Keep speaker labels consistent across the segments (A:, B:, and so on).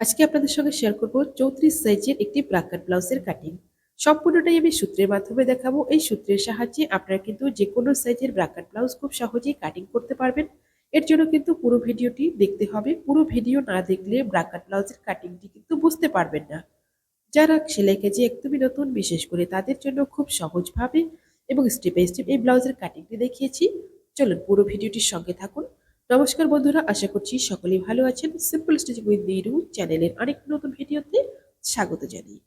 A: আজকে আপনাদের সঙ্গে শেয়ার করব চৌত্রিশ সাইজের একটি ব্রাকার ব্লাউজের কাটিং সম্পূর্ণটাই আমি সূত্রের মাধ্যমে দেখাবো। এই সূত্রের সাহায্যে আপনারা কিন্তু যে কোনো সাইজের ব্রাকার ব্লাউজ খুব সহজেই কাটিং করতে পারবেন। এর জন্য কিন্তু পুরো ভিডিওটি দেখতে হবে। পুরো ভিডিও না দেখলে ব্রাকার ব্লাউজের কাটিংটি কিন্তু বুঝতে পারবেন না। যারা সেলাই কাজে একদমই নতুন, বিশেষ করে তাদের জন্য খুব সহজভাবে এবং স্টেপ বাই স্টেপ এই ব্লাউজের কাটিংটি দেখিয়েছি। চলুন পুরো ভিডিওটির সঙ্গে থাকুন। নমস্কার বন্ধুরা, আশা করছি সকলেই ভালো আছেন। সিম্পল স্টিচিং উইথ নিরু চ্যানেলের আরেক নতুন ভিডিওতে স্বাগত জানাই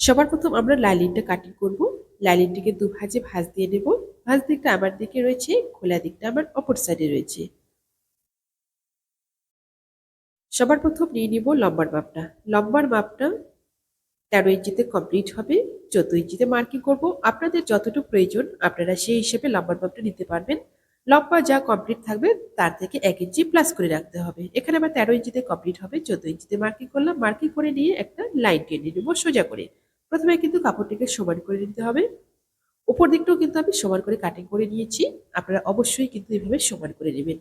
A: সবার প্রথম আমরা লাইলিনটা কাটিং করব। লাইলিনটিকে দু ভাজে ভাজ দিয়ে নেব। ভাজ দিকটা আমার দিকে রয়েছে, খোলা দিকটা আমার অপর সাইডে রয়েছে। সবার প্রথম নিয়ে নিব লম্বার মাপটা। লম্বার মাপটা তেরো ইঞ্চিতে কমপ্লিট হবে। চোদ্দ ইঞ্চিতে মার্কিং করব। আপনাদের যতটুকু প্রয়োজন, আপনারা সেই হিসেবে লম্বার মাপটা নিতে পারবেন। লম্বা যা কমপ্লিট থাকবে, তার থেকে এক ইঞ্চি প্লাস করে রাখতে হবে। এখানে আবার তেরো ইঞ্চিতে কমপ্লিট হবে, চোদ্দ ইঞ্চিতে মার্কিং করলাম মার্কিং করে নিয়ে একটা লাইন টেনে নেব সোজা করে। প্রথমে কিন্তু কাপড়টিকে সমান করে নিতে হবে। উপর দিকটাও কিন্তু আমি সমান করে কাটিং করে নিয়েছি, আপনারা অবশ্যই কিন্তু এভাবে সমান করে নেবেন।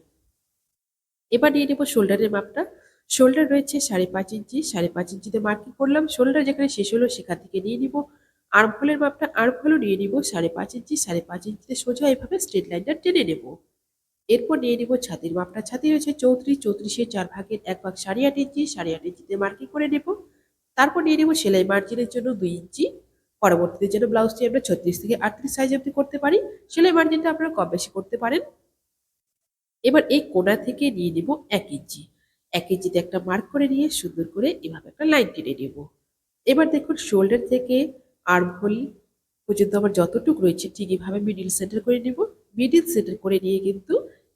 A: এবার নিয়ে নেব শোল্ডারের মাপটা। শোল্ডার রয়েছে সাড়ে পাঁচ ইঞ্চি সাড়ে পাঁচ ইঞ্চিতে মার্কিং করলাম। শোল্ডার যেখানে শেষ হলো, সেখান থেকে নিয়ে নিব। আর্মহোলের মাপটা আর্মহোলও নিয়ে নিব সাড়ে পাঁচ ইঞ্চি, সাড়ে পাঁচ ইঞ্চিতে সোজা এভাবে স্ট্রেট লাইনটা টেনে নেব। এরপর নিয়ে নিব ছাতির মাপটা। ছাতি রয়েছে চৌত্রিশ, চৌত্রিশের চার ভাগের এক ভাগ সাড়ে আট ইঞ্চি, সাড়ে আট ইঞ্চিতে মার্কিং করে নেব। তারপর নিয়ে নেব সেলাই মার্জিনের জন্য দুই ইঞ্চি। পরবর্তীতে যেন ব্লাউজটি আমরা ছত্রিশ থেকে আটত্রিশ সাইজ অব্দি করতে পারি, সেলাই মার্জিনটা আপনারা কম বেশি করতে পারেন। এবার এই কোনা থেকে নিয়ে নিব এক ইঞ্চি। এক ইঞ্চিতে একটা মার্ক করে নিয়ে সুন্দর করে এভাবে একটা লাইন টেনে নেব। এবার দেখুন শোল্ডার থেকে আর্মহোল পর্যন্ত আমার যতটুকু রয়েছে, ঠিক এইভাবে মিডিল সেন্টার করে নেব। মিডিল সেন্টার করে নিয়ে কিন্তু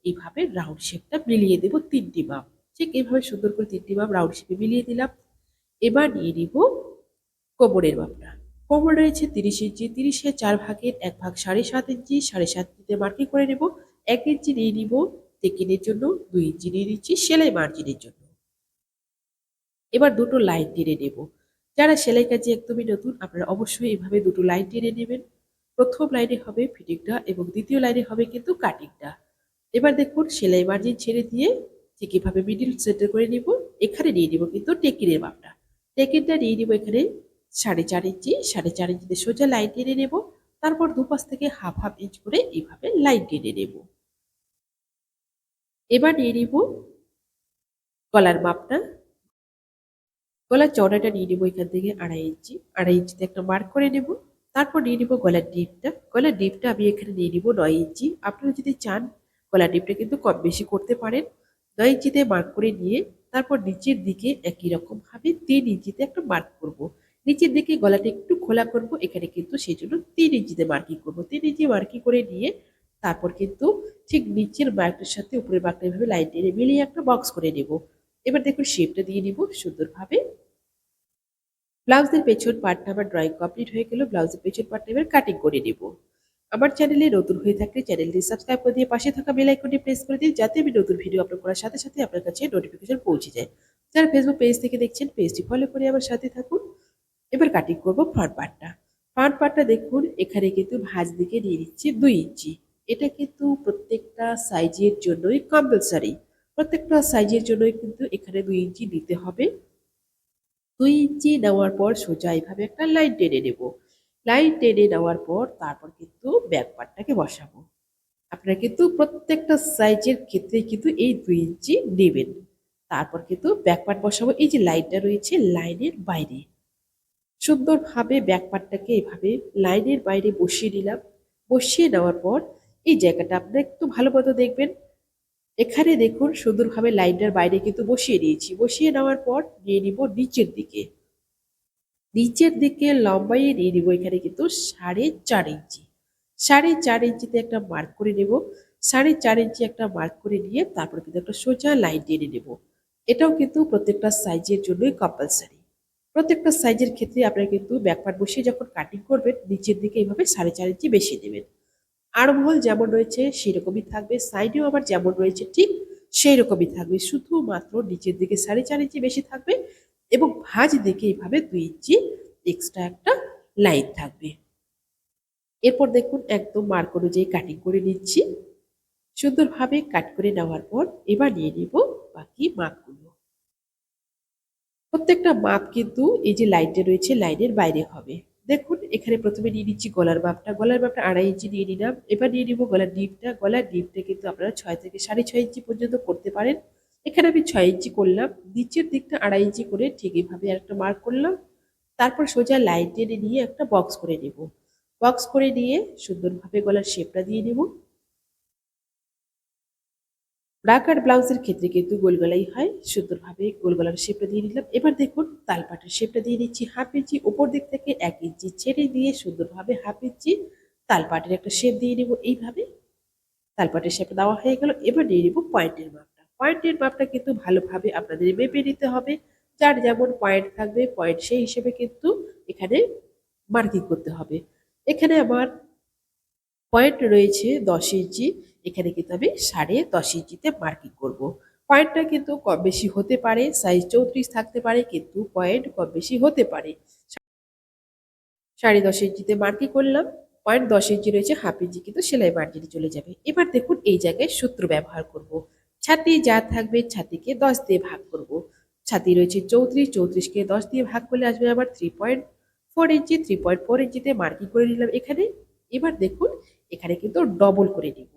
A: এইভাবে রাউন্ড শেপটা মিলিয়ে দেব তিনটি মাপ ঠিক এইভাবে সুন্দর করে তিনটি মাপ রাউন্ড শেপে মিলিয়ে দিলাম। এবার নিয়ে নিব কোমরের মাপটা। কোমর রয়েছে তিরিশ ইঞ্চি। তিরিশে চার ভাগের এক ভাগ সাড়ে সাত ইঞ্চি। সাড়ে সাত ইঞ্চিতে মার্কিং করে নেব। এক ইঞ্চি নিয়ে নিব টেকিনের জন্য। দুই ইঞ্চি নিয়ে নিচ্ছি সেলাই মার্জিনের জন্য। এবার দুটো লাইন টেনে নেব। যারা সেলাই কাজে একদমই নতুন, আপনারা অবশ্যই এভাবে দুটো লাইন টেনে নেবেন। প্রথম লাইনে হবে ফিটিংটা এবং দ্বিতীয় লাইনে হবে কিন্তু কাটিংটা এবার দেখুন, সেলাই মার্জিন ছেড়ে দিয়ে ঠিক এভাবে মিডিল সেন্টার করে নিব। এখানে নিয়ে নিব কিন্তু টেকিনের মাপটা। টেকিনটা নিয়ে নিব এখানে সাড়ে চার ইঞ্চি, সাড়ে চার ইঞ্চিতে সোজা লাইন টেনে নেব। তারপর দুপাশ থেকে হাফ হাফ ইঞ্চ করে এইভাবে লাইন টেনে নেব। এবার নিয়ে নিব গলার মাপটা। গলার চওড়াটা নিয়ে নিব এখান থেকে আড়াই ইঞ্চি। আড়াই ইঞ্চিতে একটা মার্ক করে নেব। তারপর নিয়ে নিব গলার ডিপটা। গলার ডিপটা আমি এখানে নিয়ে নিব নয় ইঞ্চি। আপনারা যদি চান, গলার ডিপটা কিন্তু কম বেশি করতে পারেন। নয় ইঞ্চিতে মার্ক করে নিয়ে তারপর নিচের দিকে একই রকম ভাবে তিন ইঞ্চিতে একটা মার্ক করব। নিচের দিকে গলাটা একটু খোলা করব, এখানে কিন্তু সেই জন্য তিন ইঞ্চিতে মার্কিং করব। তিন ইঞ্চি মার্কিং করে নিয়ে তারপর কিন্তু ঠিক নিচের মার্কটার সাথে উপরের মার্কটা এভাবে লাইন টেনে মিলিয়ে একটা বক্স করে নেব। এবার দেখুন শেপটা দিয়ে নিব সুন্দরভাবে। ব্লাউজের পেছন পার্টটা আমার ড্রয়িং কমপ্লিট হয়ে গেল ব্লাউজের পেছন পার্টটা এবার কাটিং করে নেব। আমার চ্যানেলে নতুন হয়ে থাকলে চ্যানেলটি সাবস্ক্রাইব করে দিয়ে পাশে থাকা বেল আইকনটি প্রেস করে দিন, যাতে আমি নতুন ভিডিও আপলোড করার সাথে সাথে আপনার কাছে নোটিফিকেশন পৌঁছে যায়। যারা ফেসবুক পেজ থেকে দেখছেন পেজটি ফলো করে আমার সাথে থাকুন। এবার কাটিং করব ফ্রন্ট পার্টটা ফ্রন্ট পার্টটা দেখুন, এখানে কিন্তু ভাঁজ দিকে নিয়ে নিচ্ছি দুই ইঞ্চি। এটা কিন্তু প্রত্যেকটা সাইজের জন্যই কম্পালসারি প্রত্যেকটা সাইজের জন্যই কিন্তু এখানে দুই ইঞ্চি দিতে হবে। দুই ইঞ্চি নেওয়ার পর সোজা এইভাবে একটা লাইন টেনে নেব। লাইন টেনে নেওয়ার পর তারপর কিন্তু ব্যাক পার্টটাকে বসাবো। আপনারা কিন্তু প্রত্যেকটা সাইজের ক্ষেত্রে কিন্তু এই দুই ইঞ্চি নেবেন। তারপর কিন্তু ব্যাক পার্ট বসাবো। এই যে লাইনটা রয়েছে লাইনের বাইরে। সুন্দরভাবে ব্যাক পার্টটাকে এভাবে লাইনের বাইরে বসিয়ে নিলাম। বসিয়ে নেওয়ার পর এই জায়গাটা আপনারা একটু ভালো মতো দেখবেন। এখানে দেখুন সুন্দরভাবে লাইনটার বাইরে কিন্তু বসিয়ে নিয়েছি বসিয়ে নেওয়ার পর নিয়ে নিব নিচের দিকে। নিচের দিকে লম্বাইয়ে নিয়ে নিব এখানে কিন্তু সাড়ে চার ইঞ্চি। সাড়ে চার ইঞ্চিতে একটা মার্ক করে নেব। সাড়ে চার ইঞ্চি একটা মার্ক করে নিয়ে তারপর কিন্তু একটা সোজা লাইন টেনে নেব। এটাও কিন্তু প্রত্যেকটা সাইজের জন্যই কম্পালসারি প্রত্যেকটা সাইজের ক্ষেত্রে আপনারা কিন্তু ব্যাকপার্ট বসিয়ে যখন কাটিং করবেন, নিচের দিকে এইভাবে সাড়ে চার ইঞ্চি বেশি দেবেন। আরমহল যেমন রয়েছে সেই রকমই থাকবে। সাইডেও আবার যেমন রয়েছে, ঠিক সেই রকমই থাকবে। শুধুমাত্র নিচের দিকে সাড়ে চার ইঞ্চি বেশি থাকবে এবং ভাঁজ দিকে এইভাবে দুই ইঞ্চি এক্সট্রা একটা লাইন থাকবে। এরপর দেখুন, একদম মার্ক অনুযায়ী কাটিং করে নিচ্ছি। সুন্দরভাবে কাট করে নেওয়ার পর এবার নিয়ে নিব বাকি মাপগুলো। প্রত্যেকটা মাপ কিন্তু এই যে লাইনটা রয়েছে লাইনের বাইরে হবে। দেখুন, এখানে প্রথমে নিয়ে নিচ্ছি গলার বাপটা গলার বাপটা আড়াই ইঞ্চি নিয়ে নিলাম। এবার নিয়ে নিব গলার ডিপটা। গলার ডিপটা কিন্তু আপনারা ছয় থেকে সাড়ে ছয় ইঞ্চি পর্যন্ত করতে পারেন। এখানে আমি ছয় ইঞ্চি করলাম। নিচের দিকটা আড়াই ইঞ্চি করে ঠিক এইভাবে একটা মার্ক করলাম। তারপর সোজা লাইন টেনে নিয়ে একটা বক্স করে নেব। বক্স করে নিয়ে সুন্দরভাবে গলার শেপটা দিয়ে নেব। ব্রাক আর ব্লাউজের ক্ষেত্রে কিন্তু গোল গলাই হয়, সুন্দরভাবে গোল গলার শেপটা দিয়ে নিলাম। এবার দেখুন, তালপাটের শেপটা দিয়ে নিচ্ছি হাফ ইঞ্চি উপর দিক থেকে এক ইঞ্চি ছেড়ে দিয়ে সুন্দরভাবে হাফ ইঞ্চি তালপাটের একটা শেপ দিয়ে নেব এইভাবে। তালপাটের শেপ দেওয়া হয়ে গেল, এবার নিয়ে নেব পয়েন্টের মাপটা। পয়েন্টের মাপটা কিন্তু ভালোভাবে আপনাদের মেপে নিতে হবে। যার যেমন পয়েন্ট থাকবে পয়েন্ট সেই হিসেবে কিন্তু এখানে মার্কিং করতে হবে। এখানে আমার পয়েন্ট রয়েছে দশ ইঞ্চি এখানে কিন্তু আমি সাড়ে দশ ইঞ্চিতে মার্কিং করব। পয়েন্টটা কিন্তু কম বেশি হতে পারে, সাইজ চৌত্রিশ থাকতে পারে, কিন্তু পয়েন্ট কম বেশি হতে পারে সাড়ে দশ ইঞ্চিতে মার্কিং করলাম, পয়েন্ট দশ ইঞ্চি রয়েছে, হাফ ইঞ্চি কিন্তু সেলাই মার্জিনে চলে যাবে এবার দেখুন এই জায়গায় সূত্র ব্যবহার করব। ছাতি যা থাকবে ছাতিকে দশ দিয়ে ভাগ করব। ছাতি রয়েছে চৌত্রিশ, চৌত্রিশকে দশ দিয়ে ভাগ করলে আসবে আবার three point four inch three point four ইঞ্চিতে মার্কিং করে নিলাম এখানে এবার দেখুন এখানে কিন্তু ডবল করে নিব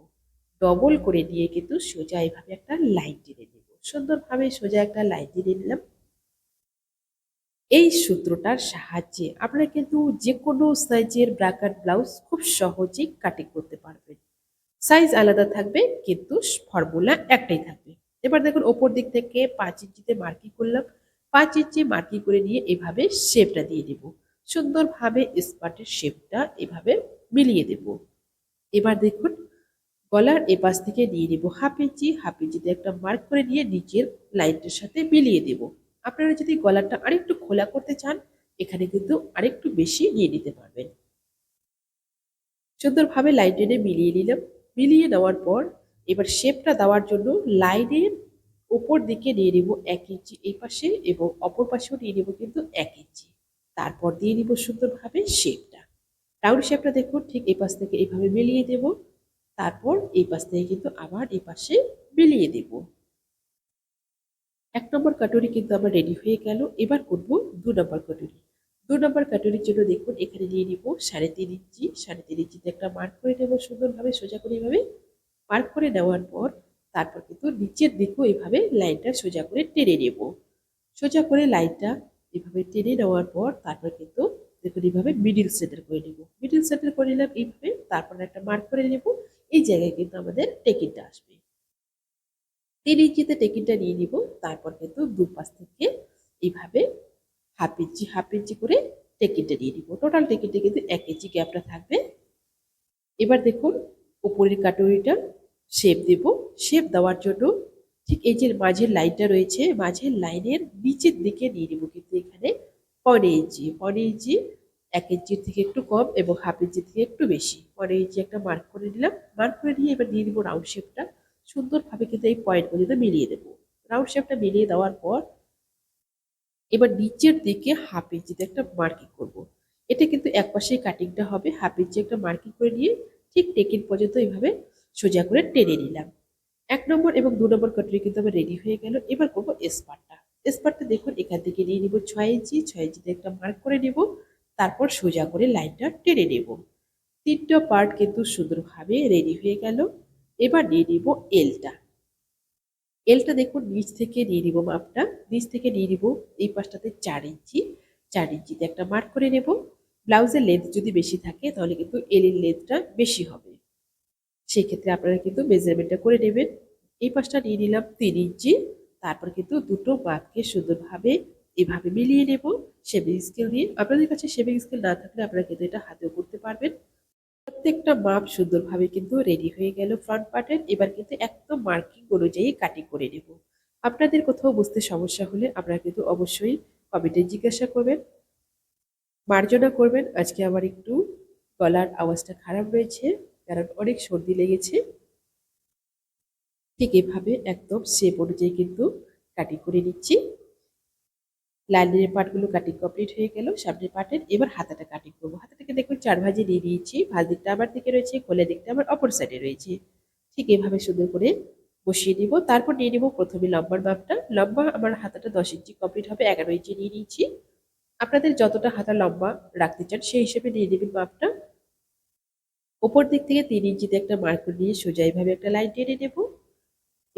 A: ডবল করে দিয়ে কিন্তু সোজা এইভাবে একটা লাইন টেনে নেব। সুন্দরভাবে সোজা একটা লাইন টেনে নিলাম। এই সূত্রটার সাহায্যে আপনারা কিন্তু যে কোনো সাইজের ব্রাকার ব্লাউজ খুব সহজেই কাটিং করতে পারবেন। সাইজ আলাদা থাকবে, কিন্তু ফর্মুলা একটাই থাকবে। এবার দেখুন, ওপর দিক থেকে পাঁচ ইঞ্চিতে মার্কিং করলাম। পাঁচ ইঞ্চি মার্কিং করে নিয়ে এভাবে শেপটা দিয়ে দেব। সুন্দরভাবে স্পার্টের শেপটা এভাবে মিলিয়ে দেব। এবার দেখুন, গলার এপাশ থেকে নিয়ে নেব হাফ ইঞ্চি, হাফ ইঞ্চিতে একটা মার্ক করে নিয়ে নিচের লাইনটার সাথে মিলিয়ে দেব। আপনারা যদি গলাটা আরেকটু খোলা করতে চান, এখানে কিন্তু আরেকটু বেশি নিয়ে নিতে পারবেন। সুন্দরভাবে লাইন টেনে মিলিয়ে নিলাম। মিলিয়ে নেওয়ার পর এবার শেপটা দেওয়ার জন্য লাইনের ওপর দিকে নিয়ে নেব এক ইঞ্চি এই পাশে এবং অপর পাশেও নিয়ে নেব কিন্তু এক ইঞ্চি। তারপর দিয়ে নিব সুন্দরভাবে শেপটা রাউন্ড শেপটা দেখুন ঠিক এই পাশ থেকে এইভাবে মিলিয়ে দেব। তারপর এই পাশ থেকে কিন্তু আবার এই পাশে মিলিয়ে দেব। এক নম্বর কাটুরি কিন্তু আমার রেডি হয়ে গেল। এবার করব দু নম্বর কাটুরি। দু নম্বর কাটুরির জন্য দেখুন, এখানে নিয়ে নিব সাড়ে তিন ইঞ্চি। সাড়ে তিন ইঞ্চিতে একটা মার্ক করে নেব সুন্দরভাবে, সোজা করে এইভাবে। মার্ক করে নেওয়ার পর তারপর কিন্তু নিচের দিকেও এইভাবে লাইনটা সোজা করে টেনে নেব। সোজা করে লাইনটা এভাবে টেনে নেওয়ার পর তারপর কিন্তু দেখুন এইভাবে মিডিল সেটের করে নেব। মিডিল সেন্টার করে নিলাম এইভাবে, তারপরে একটা মার্ক করে নেব। এই জায়গায় কিন্তু আমাদের টেকিনটা আসবে। তিন ইঞ্চিতে টেকিনটা নিয়ে নিব, তারপর কিন্তু দুপাশ থেকে এইভাবে হাফ ইঞ্চি হাফ ইঞ্চি করে টেকিনটা নিয়ে নিব। টোটাল টেকিনটা কিন্তু এক ইঞ্চি গ্যাপটা থাকবে। এবার দেখুন, উপরের কাটুরিটা শেপ দেব। শেপ দেওয়ার জন্য ঠিক এই যে মাঝের লাইনটা রয়েছে, মাঝের লাইনের নিচের দিকে নিয়ে নেব। কিন্তু এখানে ইঞ্চি পনেরো ইঞ্চি এক ইঞ্চির থেকে একটু কম এবং হাফ ইঞ্চি থেকে একটু বেশি। পনেরো ইঞ্চি একটা মার্ক করে নিলাম। মার্ক করে নিয়ে এবার দিয়ে দিব রাউন্ড শেপটা সুন্দরভাবে কিন্তু এই পয়েন্ট পর্যন্ত মিলিয়ে দেবো। রাউন্ড শেপটা মিলিয়ে দেওয়ার পর এবার নিচের দিকে হাফ ইঞ্চিতে একটা মার্কিং করব। এটা কিন্তু এক পাশেই কাটিংটা হবে। হাফ ইঞ্চি একটা মার্কিং করে নিয়ে ঠিক টেকিন পর্যন্ত এইভাবে সোজা করে টেনে নিলাম। এক নম্বর এবং দু নম্বর কাটরি কিন্তু আমার রেডি হয়ে গেল। এবার করব স্পারটা স্পারটা দেখুন, এখান থেকে নিয়ে নিব ছয় ইঞ্চি, ছয় ইঞ্চিতে একটা মার্ক করে নেব, তারপর সোজা করে লাইনটা টেনে নেব। তিনটা পার্ট কিন্তু সুন্দরভাবে রেডি হয়ে গেল। এবার নিয়ে নিব এলটা এলটা দেখুন, নিচ থেকে নিয়ে নিব মাপটা। নিচ থেকে নিয়ে নিব এই পাশটাতে চার ইঞ্চি। চার ইঞ্চিতে একটা মার্ক করে নেব। ব্লাউজের লেন্থ যদি বেশি থাকে, তাহলে কিন্তু এলের লেন্থটা বেশি হবে। সেক্ষেত্রে আপনারা কিন্তু মেজারমেন্টটা করে নেবেন। এই পাশটা নিয়ে নিলাম তিন ইঞ্চি। তারপর কিন্তু দুটো মাপকে সুন্দরভাবে এভাবে মিলিয়ে নেব। শেভিং স্কেল দিয়ে আপনাদের কাছে শেভিং স্কেল না থাকলে আপনারা কিন্তু এটা হাতেও করতে পারবেন। প্রত্যেকটা মাপ সুন্দরভাবে কিন্তু রেডি হয়ে গেল ফ্রন্ট পার্টের এবার কিন্তু একদম মার্কিং অনুযায়ী কাটিং করে নেব। আপনাদের কোথাও বুঝতে সমস্যা হলে আপনারা কিন্তু অবশ্যই কমেন্টে জিজ্ঞাসা করবেন। মার্জনা করবেন। আজকে আমার একটু গলার আওয়াজটা খারাপ রয়েছে, কারণ অনেক সর্দি লেগেছে। ঠিক এভাবে একদম শেপ অনুযায়ী কিন্তু কাটিং করে নিচ্ছি। লাইনের পার্টগুলো কাটিং কমপ্লিট হয়ে গেল। সামনের পার্টের এবার হাতাটা কাটিং করব। হাতাটাকে দেখুন চার ভাজি নিয়ে নিয়েছি। ভাজ দিকটা আমার দিকে রয়েছে, কোলের দিকটা আমার অপর সাইডে রয়েছে। ঠিক এভাবে সুন্দর করে বসিয়ে দিব তারপর নিয়ে নিব প্রথমে লম্বার মাপটা। লম্বা আমার হাতাটা দশ ইঞ্চি কমপ্লিট হবে, এগারো ইঞ্চি নিয়ে নিয়েছি। আপনাদের যতটা হাতা লম্বা রাখতে চান, সেই হিসেবে নিয়ে নেবেন মাপটা। ওপর দিক থেকে তিন ইঞ্চিতে একটা মার্কর নিয়ে সোজা এইভাবে একটা লাইন টেনে নেব।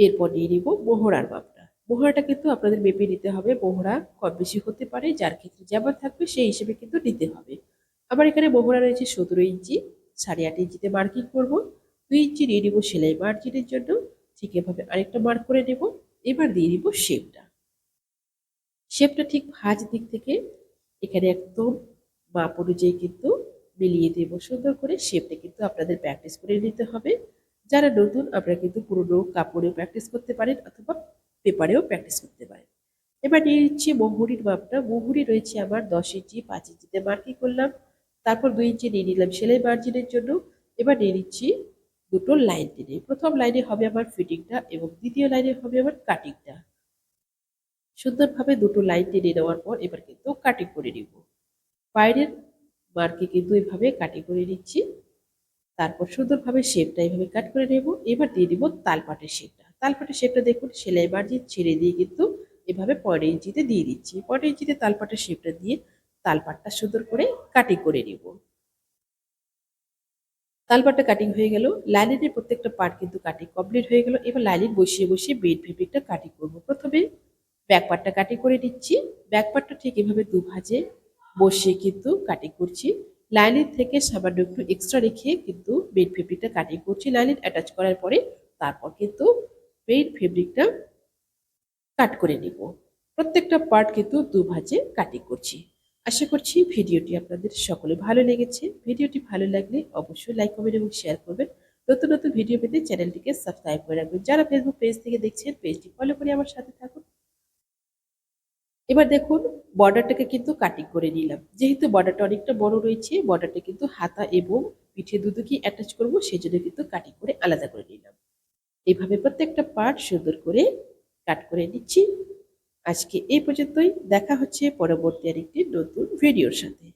A: এরপর নিয়ে নিব মোহরার মাপটা। মোহরাটা কিন্তু আপনাদের মেপে নিতে হবে, মোহরা কম বেশি হতে পারে, যার ক্ষেত্রে যেমন থাকবে সেই হিসেবে কিন্তু নিতে হবে। আমার এখানে মোহরা রয়েছে সতেরো ইঞ্চি, সাড়ে আট ইঞ্চিতে মার্কিং করব। দুই ইঞ্চি নিয়ে নিব সেলাই মার্জিনের জন্য, ঠিক এভাবে আরেকটা মার্ক করে নেব। এবার দিয়ে দিব শেপটা। শেপটা ঠিক ভাঁজ দিক থেকে এখানে একদম মাপ অনুযায়ী কিন্তু মিলিয়ে দেব সুন্দর করে। শেপটা কিন্তু আপনাদের প্র্যাকটিস করে নিতে হবে। যারা নতুন, আপনারা কিন্তু পুরোনো কাপড়েও প্র্যাকটিস করতে পারেন অথবা পেপারেও প্র্যাকটিস করতে পারেন। এবার নিয়ে নিচ্ছি মহুরির মাপটা। মহুরি রয়েছে আমার দশ ইঞ্চি, পাঁচ ইঞ্চিতে মার্কিং করলাম। তারপর দুই ইঞ্চি নিয়ে নিলাম সেলাই মার্জিনের জন্য। এবার নিয়ে নিচ্ছি দুটো লাইন টেনে। প্রথম লাইনে হবে আমার ফিটিংটা এবং দ্বিতীয় লাইনে হবে আমার কাটিংটা সুন্দরভাবে দুটো লাইন টেনে নেওয়ার পর এবার কিন্তু কাটিং করে নিব। বাইরের মার্কে কিন্তু এইভাবে কাটিং করে নিচ্ছি। তারপর সুন্দরভাবে শেপটা এইভাবে কাট করে নেব। এবার দিয়ে দিব তালপাটের শেপটা তালপাটের শেপটা দেখুন, সেলাই মার্জিন ছেড়ে দিয়ে কিন্তু এভাবে পনেরো ইঞ্চিতে দিয়ে দিচ্ছি। পনেরো ইঞ্চিতে তালপাটের শেপটা দিয়ে তালপাটটা সুন্দর করে কাটিং করে নিব। তালপাটটা কাটিং হয়ে গেল। লাইলিনের প্রত্যেকটা পার্ট কিন্তু কাটিং কমপ্লিট হয়ে গেল। এবার লাইলিন বসিয়ে বসিয়ে বেড ফেব্রিকটা কাটিং করব। প্রথমে ব্যাক পার্টটা কাটিং করে নিচ্ছি। ব্যাক পার্টটা ঠিক এভাবে দু ভাজে বসিয়ে কিন্তু কাটিং করছি। লাইনিং থেকে সামান্য একটু এক্সট্রা রেখে কিন্তু বেড ফেব্রিকটা কাটিং করছি। লাইনের অ্যাটাচ করার পরে তারপর কিন্তু বেড ফেব্রিকটা কাট করে নিব। প্রত্যেকটা পার্ট কিন্তু দু ভাজে কাটিং করছি। আশা করছি ভিডিওটি আপনাদের সকলে ভালো লেগেছে। ভিডিওটি ভালো লাগলে অবশ্যই লাইক কমেন্ট এবং শেয়ার করবেন। নতুন নতুন ভিডিও পেতে চ্যানেলটিকে সাবস্ক্রাইব করে রাখবেন। যারা ফেসবুক পেজ থেকে দেখছেন পেজটি ফলো করে আমার সাথে থাকুন। এবার দেখুন বর্ডারটাকে কিন্তু কাটিং করে নিলাম। যেহেতু বর্ডারটা অনেকটা বড় রয়েছে বর্ডারটা কিন্তু হাতা এবং পিঠে দুদুকি অ্যাটাচ করব সেই জন্য কিন্তু কাটিং করে আলাদা করে নিলাম। এভাবে প্রত্যেকটা পার্ট সুন্দর করে কাট করে নিচ্ছি। আজকে এই পর্যন্তই। দেখা হচ্ছে পরবর্তী আরেকটি নতুন ভিডিওর সাথে।